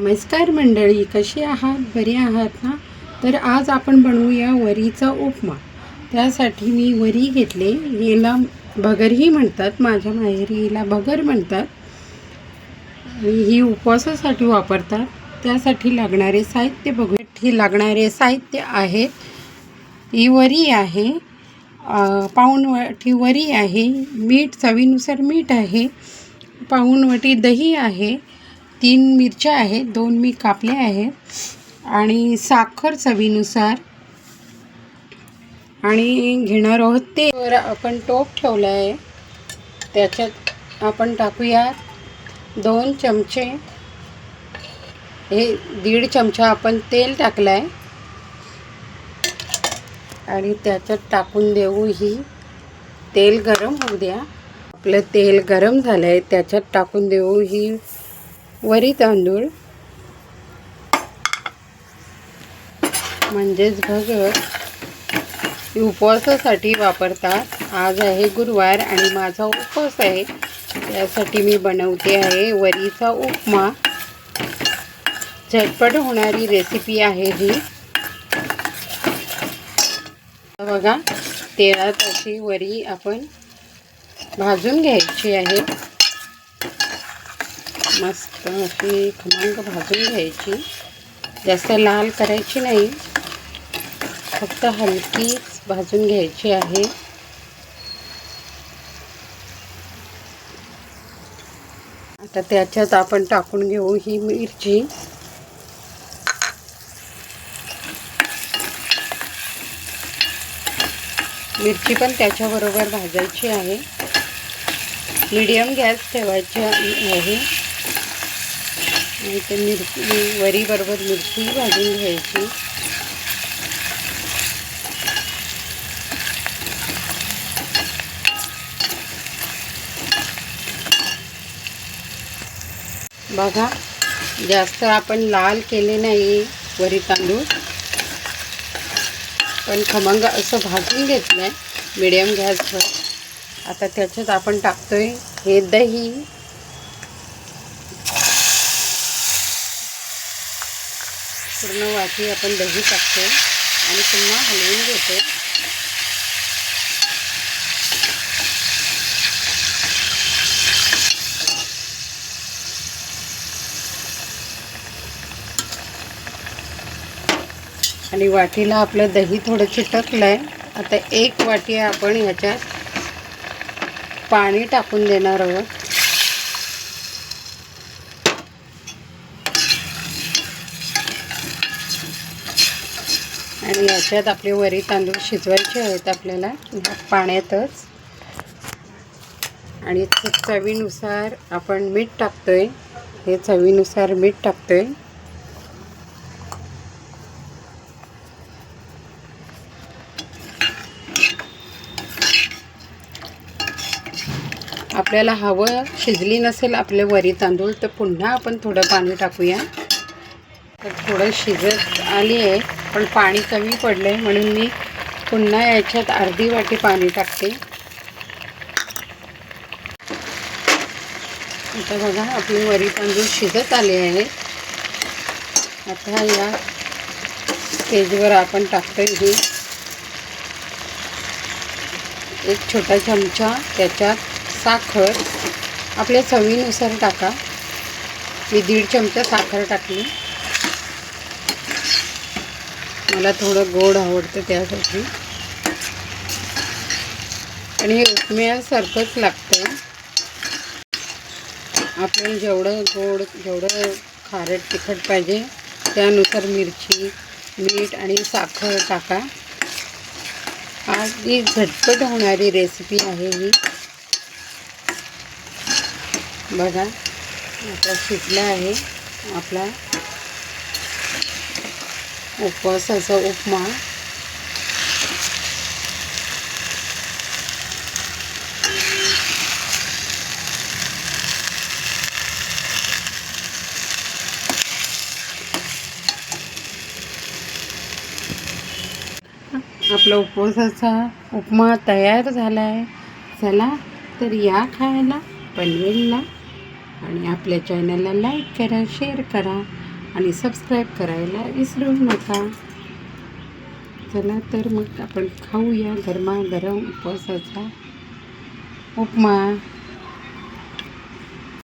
नमस्कार मंडळी कशी आहात? बरी आहात ना? तर आज आपण बनवूया वरीचा उपमा. त्यासाठी मी वरी घेतले. याला भगरही म्हणतात. माझ्या माहेरी हिला भगर म्हणतात. ही उपवासासाठी वापरतात. त्यासाठी लागणारे साहित्य बघूठी लागणारे साहित्य आहेत ही वरी आहे. अ, वरी आहे. मीठ चवीनुसार मीठ आहे. पाहुणवटी दही आहे. तीन मिरच्या आहेत दोन मी कापल्या आहेत आणि साखर चवीनुसार. आणि घेणार आहोत ते. आपण टोप ठेवला आहे. त्याच्यात आपण टाकूया दोन चमचे. हे दीड चमचा आपण तेल टाकलं आहे. आणि त्याच्यात टाकून देऊ ही तेल गरम होऊ द्या. आपलं तेल गरम झालं आहे त्याच्यात टाकून देऊ ही वरी तांदूळ. म्हणजेच भगर उपवासासाठी वापरतात. आज आहे गुरुवार आणि माझा उपवास आहे. त्यासाठी मी बनवते आहे वरीचा उपमा. झटपट होणारी रेसिपी आहे ही. बघा तेलात अशी वरी आपण भाजून घ्यायची आहे. मस्त अशी खमंग भाजून घ्यायची. जास्त लाल करायची नाही. फक्त हलकीच भाजून घ्यायची आहे. आता त्याच्यात आपण टाकून घेऊ ही मिरची. मिरची पण त्याच्याबरोबर भाजायची आहे. मीडियम गॅस ठेवायची आहे. आणि ते मिरची वरीबरोबर मिरची भाजून घ्यायची. बघा जास्त आपण लाल केले नाही वरी तांदूळ. पण खमंग असं भाजून घेतलं आहे मिडियम गॅसवर. आता त्याच्यात आपण टाकतोय हे दही. पूर्ण वाटी आपण दही टाकतो आणि पुन्हा हलवून घेतो आणि वाटीला आपलं दही थोडं चिटकलं आहे आता एक वाटी आपण ह्याच्यात पाणी टाकून देणार आहोत. आणि याच्यात आपले वरी तांदूळ शिजवायचे आहेत आपल्याला पाण्यातच. आणि चवीनुसार आपण मीठ टाकतो आहे हे चवीनुसार मीठ टाकतो आहे आपल्याला हवं शिजली नसेल आपले वरी तांदूळ तर पुन्हा आपण थोडं पाणी टाकूया. तर थोडं शिजत आली आहे पण पाणी कमी पडलं आहे म्हणून मी पुन्हा याच्यात अर्धी वाटी पाणी टाकते. आता बघा आपले वरी तांदूळ शिजत आले आहे. आता या स्टेजवर आपण टाकतोय ही एक छोटा चमचा त्याच्यात साखर. आपल्या चवीनुसार टाका. मी दीड चमचा साखर टाकली. मला थोडं गोड आवडतं त्यासाठी. आणि हे लागतं. आपण जेवढं गोड जेवढं खारट तिखट पाहिजे त्यानुसार मिरची मीठ आणि साखर टाका. अगदी झटपट होणारी रेसिपी आहे ही. बघा आता शिजला आहे आपला उपवासाचा उपमा. आपला उपवासाचा उपमा तयार झाला आहे चला तर या खायला पनवेलला आणि आपल्या चॅनलला लाईक करा शेअर करा. आणि सबस्क्राईब करायला विसरू नका. चला तर मग आपण खाऊया गरमागरम उपवासाचा उपमा.